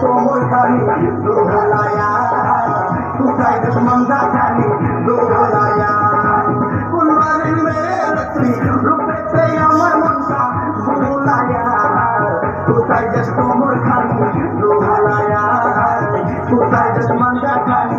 কোমর খালি দোলায়া কোথায় যে মন্দা খালি দোলায়া ফুলবাড়ির মেয়ের তুই রূপেতে আমার মনটা ভুলায়া কোথায় যে কোমর খালি দোলায়া কোথায় যে মন্দা খালি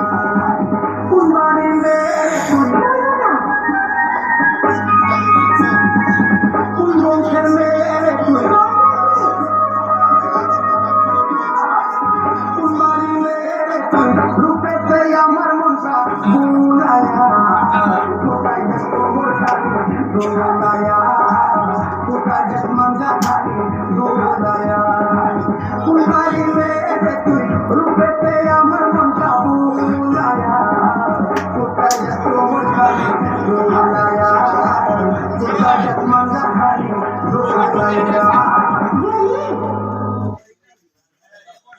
দয়া